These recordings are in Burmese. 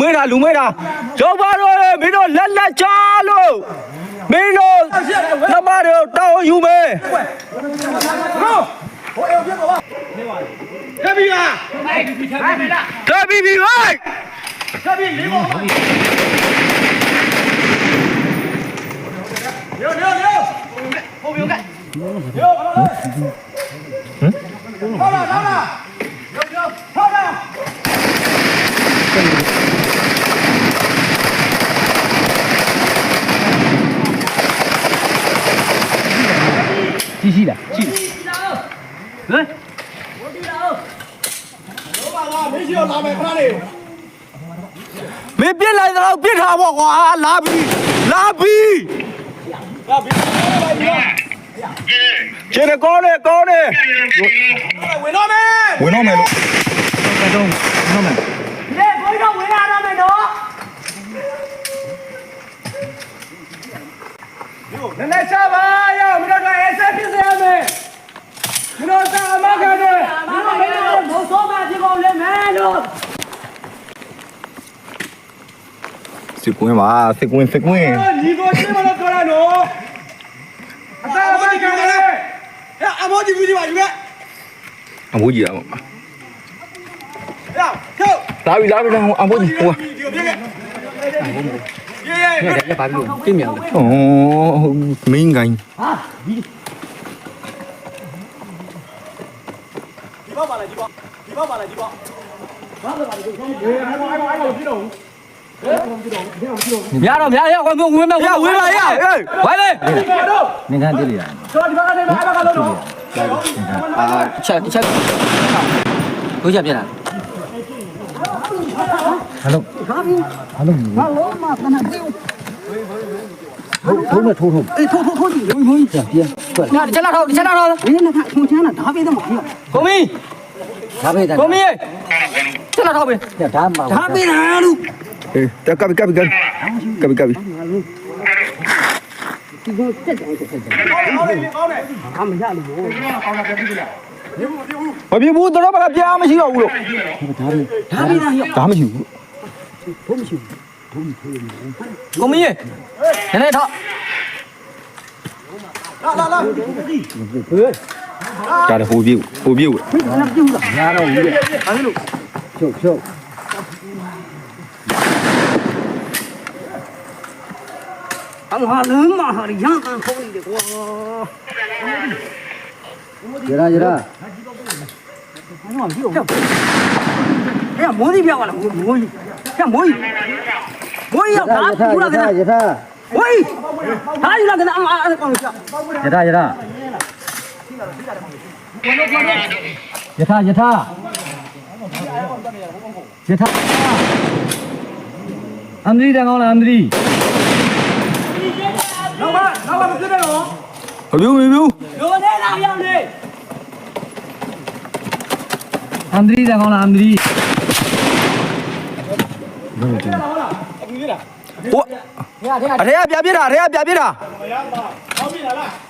mới ra lúng mới ra cho ba rồi bị đồ lên là cha luôn bị đồ là ba đều tao dù mê Cái bị à? Cái bị bị ơi! Cái bị lý bộ! Điều, điều, điều! Không biểu cái! Điều, đó là! Đó là, đó! မင်းရှိတော့လာမယ်ခဏလေးမင်းပြစ်လိုက်တော့ပြစ်ထားပေါ့ကွာလာပြီလာပြီဒါဘီလိုက်ပြီခြေကောင်းတယ်ကောင်းတယ်ဝင်တော့မယ်ဝင်တော့မယ်လို့ကတော့နော်မယ်လေဘိုးတော့ဝင်လာတော့မယ်နော်နည်းနည်းချပါရောမင်းတို့ကအဲဆက်ပြစ်စေရမယ်မင်းတို့ကအမခံတယ်မင်းတို့မင်းတို့မဆိုးမဖြစ်ကုန်လေမယ်လို့ စစ်ကွင်းပါစစ်ကွင်းစစ်ကွင်းညီကိုရှင်းမလို့ပြောရနော်အသာအမခံတယ်အဲအမောဒီဗီဒီယိုပါယူခဲ့အမိုးကြီးတာပေါ့ရထုတ်လာပြီလာပြီလာအမိုးကြီးဟိုဗီဒီယိုပြခဲ့ရေရေညက်ပါပြီလို့ပြင်မြောင်တယ်อ๋อမင်းကိုင်းဒီဘောက်ပါလားဒီဘောက်ဒီဘောက်ပါလားဒီဘောက်ဘာလဲပါလဲဒီဘောက် ရတော့များရကွန်ပြူဝင်မဲ့ကွာဝင်ပါရဝိုင်းလေနင်ကတည်းကကျွန်တော်ဒီဘက်ကနေဘက်ကလုံးတော့အာချက်ချက်တို့ချက်ပြလာဟယ်လိုဟယ်လိုဟယ်လိုမကနာဒီဘုံနဲ့ထိုးထိုးအေးထိုးထိုးထိုးဒီဘုံဘုံပြန်ပြန်နာချက်လာတော့ချက်လာတော့နင်ကထုံချမ်းတာဒါပေးတော့မှာပြီကိုမီဒါပေးတယ်ကိုမီ ကျွန်တော်ထောက်ပေးဒါမှမဟုတ်ဒါပေးတာလူအေးတက်ကပ်ကပ်ကပ်ကပ်ကပ်ဒီကောတက်တယ်တက်တယ်ဟုတ်တယ်ဟုတ်တယ်အမရလို့ကောင်းတာပြည့်ပြီလားမပြဘူးတော့ဘာပြားမရှိတော့ဘူးလို့ဒါပြီဒါပြီလားဒါမရှိဘူးဘုံမရှိဘူးဘုံကိုမင်းရေနည်းနည်းထောက်လာလာလာဘယ် Cara, review, review. Show, show. Ông họ lớn mà họ đi giang ăn không đi được quá. Giờ ra, giờ ra. Thế là muốn đi bèo là muốn muốn. Thế là muốn. Muốn đi đâu cả. Giờ ra, giờ ra. Ôi! Thái là cái ăn ăn con. Giờ ra, giờ ra. ယထယထယထအမ်ဒရီတန်ကောင်းလားအမ်ဒရီနောက်ပါနောက်ပါမဖြစ်နဲ့နော်မပြူမပြူလိုနေလာရောက်နေအမ်ဒရီတန်ကောင်းလားအမ်ဒရီဟုတ်လားအခုသေးလားဟိုအရေကပြပြတာအရေကပြပြတာမရပါ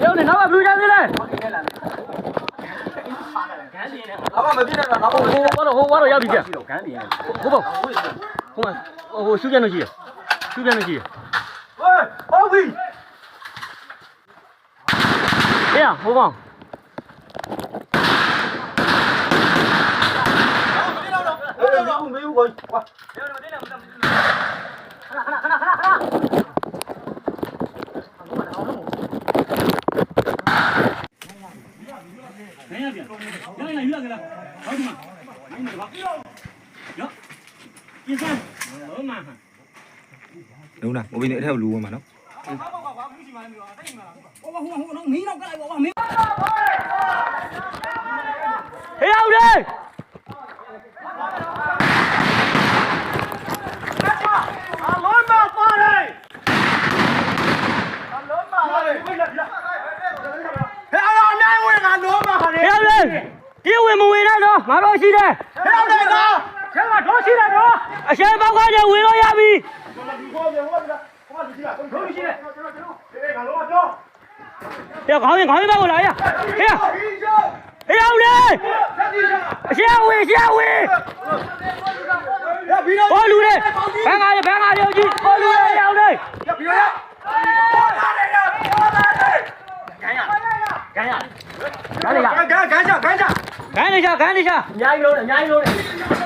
Yêu này nó mà đuôi ra dưới đây. Nó mà mày biết là nó không biết. Quá rồi, quá rồi, giao gì kìa? Không không. Không mà. Ồ, siêu vào là gì? Siêu gen là gì? Ê, bao gì? Thế à, không không? không biết rồi. Khana khana khana khana khana. Nè kìa. Đây là hứa kìa. Thôi mà. Anh mà bọc. Đó. Yên xem. Ở mà. Đúng rồi, một bên nữa theo lù mà nó. Ừ. Hiểu đi! အရှမ်းပေါက်ကလည်းဝင်လို့ရပြီတို့ရှိတယ်ဟဲ့ငါလုံးမပြောဟေးခေါင်းရင်ခေါင်းရင်ဘက်ကိုလာရဟေးဟေးအောင်လေအရှမ်းဝင်အရှမ်းဝင်ရပြီးတော့ဘောလူလေဘန်းကားလေဘန်းကားလေကြီးဘောလူလေအောင်လေရပြီးတော့ရပေါ်လာတယ်ရပေါ်လာတယ်ခန်းရခန်းရခန်းရဂန်းဂန်းကြဂန်းကြခန်း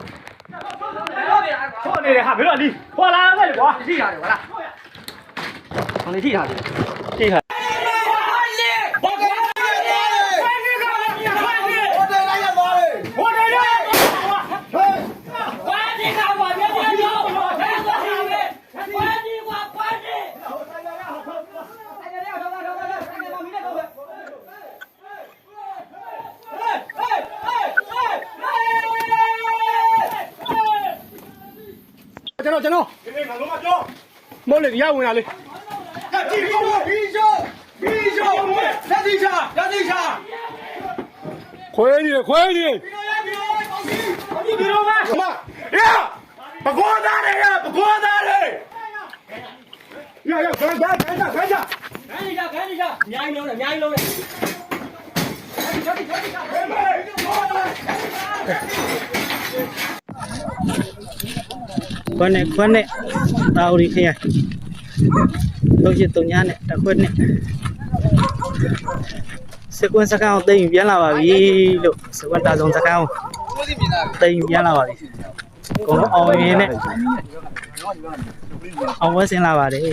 放在地上去ကျွန်တော်ကျွန်တော်ဒီနေ့ငါလုံးမပြောမဟုတ်လေရဝင်လာလေတက်တီဘီဘီရှောဘီရှောတက်တီချာတက်တီချာခွဲနေခွဲနေဒီဒီတော့ပါမရပကောသားလေရပကောသားလေရရခန်းကြခန်းကြခန်းကြ ခန်းနေချခန်းနေချအများကြီးလုံးတယ်အများကြီးလုံးတယ် ခွ န်းနဲ့ခွန်းနဲ့တာဝရီခရိုင်တော့ရှိတုံညာနဲ့တစ်ခွန်းနဲ့စကွန်စကန်အောင်တိမ်ပြန်လာပါပြီလို့စကွန်တာဆုံးစကန်အောင်တိမ်ပြန်လာပါပြီကိုအောင်ရင်နဲ့အောင်ဝဲဆင်းလာပါတယ်